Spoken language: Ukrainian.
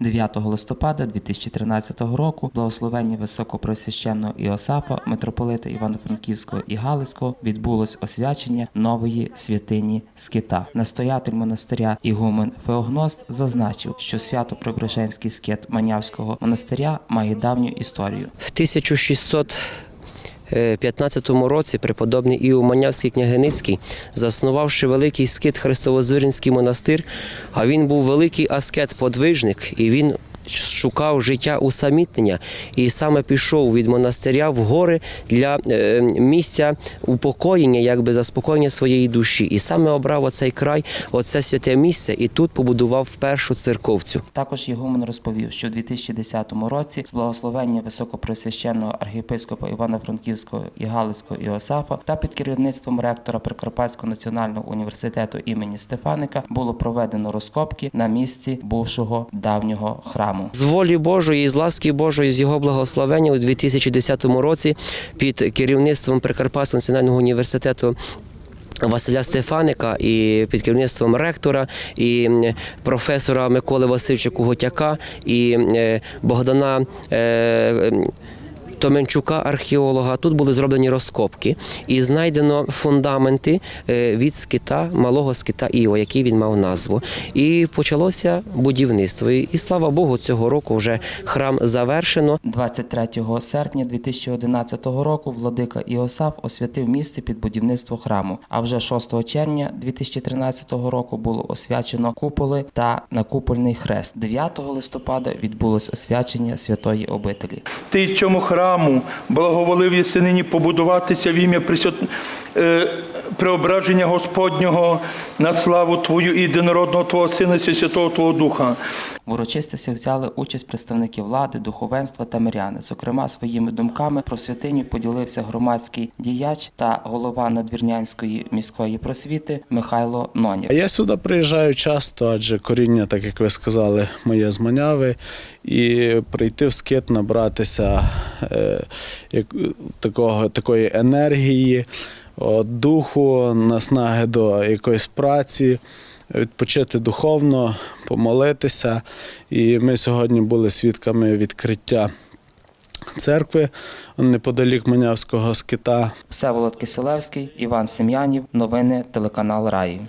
9 листопада 2013 року благословення високопресвященного Іосафа, митрополита Івано-Франківського і Галицького відбулось освячення нової святині Скита. Настоятель монастиря Ігумен Феогност зазначив, що свято Преображенський скит Манявського монастиря має давню історію. В 1615 році преподобний Іов Манявський княгиницький, заснувавши великий скит Христовозвиринський монастир, а він був великий аскет-подвижник, і він шукав життя усамітнення і саме пішов від монастиря в гори для е, місця упокоєння, якби заспокоєння своєї душі. І саме обрав оцей край, оце святе місце, і тут побудував першу церковцю. Також Єгумен розповів, що у 2010 році з благословення високопресвященного архієпископа Івано-Франківського і Галицького Іосафа та під керівництвом ректора Прикарпатського національного університету імені Стефаника було проведено розкопки на місці бувшого давнього храму. З волі Божої, з ласки Божої, з його благословення у 2010 році під керівництвом Прикарпатського національного університету. Василя Стефаника і під керівництвом ректора, і професора Миколи Васильовича Куготяка, і е, Богдана е, Томенчука, археолога. Тут були зроблені розкопки і знайдено фундаменти е, від скита, малого скита Іо, який він мав назву. І почалося будівництво. І, слава Богу, цього року вже храм завершено. 23 серпня 2011 року владика Іосаф освятив місце під будівництво храму. А вже 6 червня 2013 року було освячено куполи та накупольний хрест. 9 листопада відбулось освячення святої обителі. Ти цьому храму благоволив єси нині побудуватися в ім'я преображення Господнього на славу Твою і єдинородного Твого Сина і Святого Твого Духа. В урочистостях взяли участь представники влади, духовенства та миряни. Зокрема, своїми думками про святиню поділився громадський діяч та голова надвірнянської міської просвіти Михайло Нонів. Я сюди приїжджаю часто, адже коріння, так як ви сказали, моє з Маняви. І прийти в скит, набратися е, як, такого, такої енергії, духу, наснаги до якоїсь праці, відпочити духовно, помолитися. І ми сьогодні були свідками відкриття церкви неподалік Манявського скита. Всеволод Киселевський, Іван Сем'янів. Новини телеканал Раї.